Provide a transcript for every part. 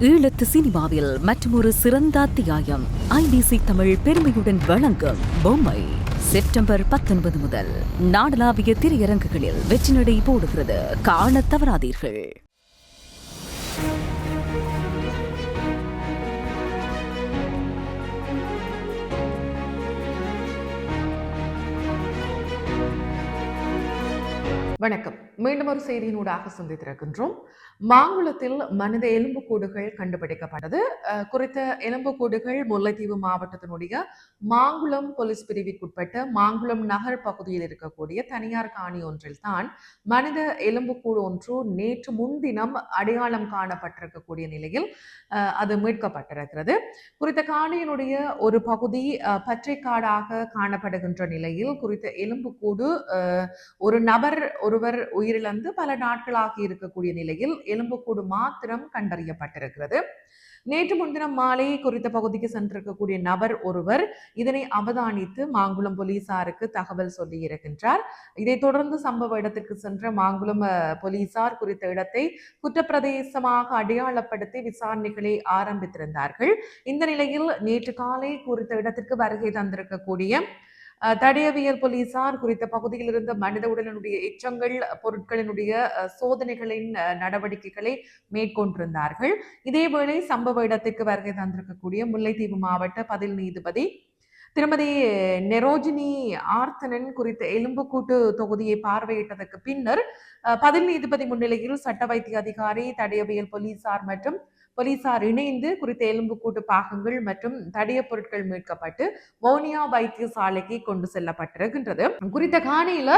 ஈழத்து சினிமாவில் மற்றொரு சிறந்த அத்தியாயம். ஐபிசி தமிழ் பெருமையுடன் வழங்கும் பொம்மை. செப்டம்பர் பத்தொன்பது முதல் நாடளாவிய திரையரங்குகளில் வெற்றி நடை போடுகிறது. காண தவறாதீர்கள். வணக்கம். மீண்டும் ஒரு செய்தியினூடாக சந்தித்திருக்கின்றோம். மாங்குளத்தில் மனித எலும்புக்கூடுகள் கண்டுபிடிக்கப்பட்டது. குறித்த எலும்புக்கூடுகள் முல்லைத்தீவு மாவட்டத்தினுடைய மாங்குளம் போலீஸ் பிரிவிற்குட்பட்ட மாங்குளம் நகர் பகுதியில் இருக்கக்கூடிய தனியார் காணி ஒன்றில் தான் மனித எலும்புக்கூடு ஒன்று நேற்று முன்தினம் அடையாளம் காணப்பட்டிருக்கக்கூடிய நிலையில் அது மீட்கப்பட்டிருக்கிறது. குறித்த காணியினுடைய ஒரு பகுதி பற்றைக்காடாக காணப்படுகின்ற நிலையில் குறித்த எலும்புக்கூடு ஒரு நபர் ஒருவர் உயிரிழந்து பல நாட்களாக இருக்கக்கூடிய நிலையில் எலும்புக்கூடு மாத்திரம் கண்டறியப்பட்டிருக்கிறது. நேற்று முன்தினம் மாலை குறித்த பகுதிக்கு சென்றிருக்கக்கூடிய நபர் ஒருவர் இதனை அவதானித்து மாங்குளம் போலீசாருக்கு தகவல் சொல்லி இருக்கின்றார். இதைத் தொடர்ந்து சம்பவ இடத்திற்கு சென்ற மாங்குளம் போலீசார் குறித்த இடத்தை குற்றப்பிரதேசமாக அடையாளப்படுத்தி விசாரணைகளை ஆரம்பித்திருந்தார்கள். இந்த நிலையில் நேற்று காலை குறித்த இடத்திற்கு வருகை தந்திருக்கக்கூடிய தடயவியல் போலீசார் குறித்த பகுதியில் இருந்த மனித உடலினுடைய எச்சங்கள் பொருட்களினுடைய சோதனைகளின் நடவடிக்கைகளை மேற்கொண்டிருந்தார்கள். இதேவேளை சம்பவ இடத்திற்கு வருகை தந்திருக்கக்கூடிய முல்லைத்தீவு மாவட்ட பதில் நீதிபதி திருமதி நெரோஜினி ஆர்த்தனன் குறித்த எலும்புக்கூட்டு தொகுதியை பார்வையிட்டதற்கு பின்னர் அஹ், பதில் நீதிபதி முன்னிலையில் சட்ட வைத்திய அதிகாரி தடயவியல் போலீசார் மற்றும் போலீசார் இணைந்து குறித்த எலும்புக்கூட்டு பாகங்கள் மற்றும் தடிய பொருட்கள் மீட்கப்பட்டு மோனியா வைத்தியசாலைக்கு கொண்டு செல்லப்பட்டிருக்கின்றது. குறித்த காணியில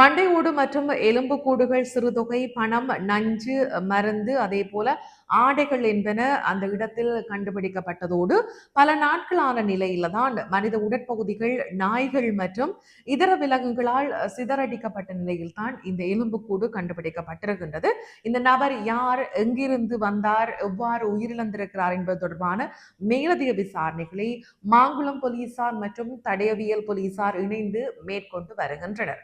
மண்டையோடு மற்றும் எலும்புக்கூடுகள் சிறுதொகை பணம் நஞ்சு மருந்து அதே போல ஆடைகள் என்பன அந்த இடத்தில் கண்டுபிடிக்கப்பட்டதோடு பல நாட்களான நிலையில தான் மனித உடற்பகுதிகள் நாய்கள் மற்றும் இதர விலங்குகளால் சிதறடிக்கப்பட்ட நிலையில் தான் இந்த எலும்புக்கூடு கண்டுபிடிக்கப்பட்டிருக்கின்றது. இந்த நபர் யார்? எங்கிருந்து வந்தார்? எவ்வாறு உயிரிழந்திருக்கிறார் என்பது தொடர்பான மேலதிக விசாரணைகளை மாங்குளம் போலீசார் மற்றும் தடயவியல் போலீசார் இணைந்து மேற்கொண்டு வருகின்றனர்.